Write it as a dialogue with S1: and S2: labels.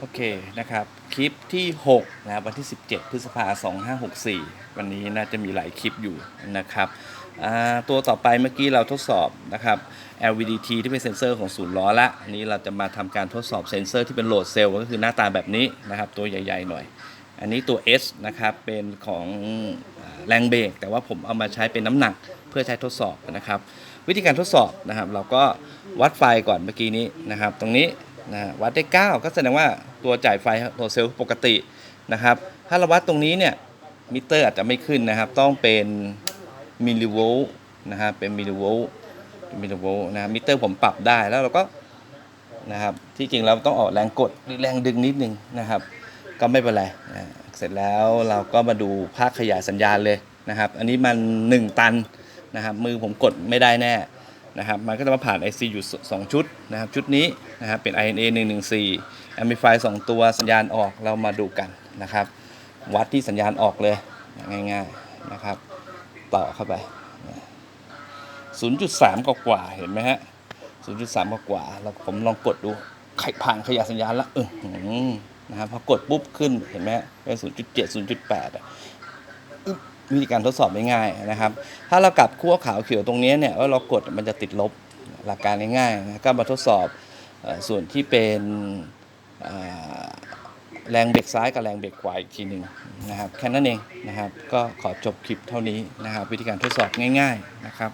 S1: โอเคนะครับ คลิปที่6นะครับวันที่ 17 พฤษภาคม2564 วันนี้น่าจะมีหลายคลิปอยู่นะครับตัวต่อไปเมื่อกี้เราทดสอบนะครับ LVDT ที่เป็นเซ็นเซอร์ของศูนย์ล้อละอันนี้เราจะมาทำการทดสอบเซ็นเซอร์ที่เป็นโหลดเซลล์ก็คือหน้าตาแบบนี้นะครับ ตัวใหญ่ๆหน่อย อันนี้ตัว S นะครับ เป็นของแรงเบรกแต่ว่าผมเอามาใช้เป็นน้ำหนักเพื่อใช้ทดสอบนะครับ วิธีการทดสอบนะครับ เราก็วัดไฟก่อนเมื่อกี้นี้นะครับ ตรงนี้ นะวัดได้ 9 ก็แสดงว่าตัวจ่ายไฟตัวเซลล์ปกตินะครับ ถ้าเราวัดตรงนี้เนี่ยมิเตอร์อาจจะไม่ขึ้นนะครับ ต้องเป็นมิลลิโวลต์นะครับเป็นมิลลิโวลต์มิลลิโวลต์นะมิเตอร์ผมปรับได้แล้วเราก็นะครับที่จริงเราต้องออกแรงกดหรือแรงดึงนิดนึงนะครับ ก็ไม่เป็นไรนะเสร็จแล้วเราก็มาดูภาคขยายสัญญาณเลยนะครับ อันนี้มัน 1 ตันนะครับมือผมกดไม่ได้แน่ นะครับมันก็จะมาผ่าน IC อยู่ 2 ชุดนะครับชุดนี้นะครับเป็น INA 114 Amplify 2 ตัวสัญญาณออกเรามาดูกันนะครับ วัดที่สัญญาณออกเลยง่ายๆนะครับต่อเข้าไป 0.3 กว่าๆเห็นไหมฮะ 0.3 กว่าๆแล้วผมลองกดดูไขผ่านขยายสัญญาณแล้วเออนะครับพอกดปุ๊บขึ้นเห็นไหมเป็น 0.7 0.8อะ วิธีการทดสอบง่ายๆนะครับ ถ้าเรากลับขั้วขาวเขียวตรงนี้เนี่ยว่าเรากดมันจะติดลบหลักการง่ายๆนะก็มาทดสอบส่วนที่เป็นแรงเบรกซ้ายกับแรงเบรกขวาอีกทีหนึ่งนะครับแค่นั้นเองนะครับ ก็ขอจบคลิปเท่านี้นะครับ วิธีการทดสอบง่าย ๆนะครับ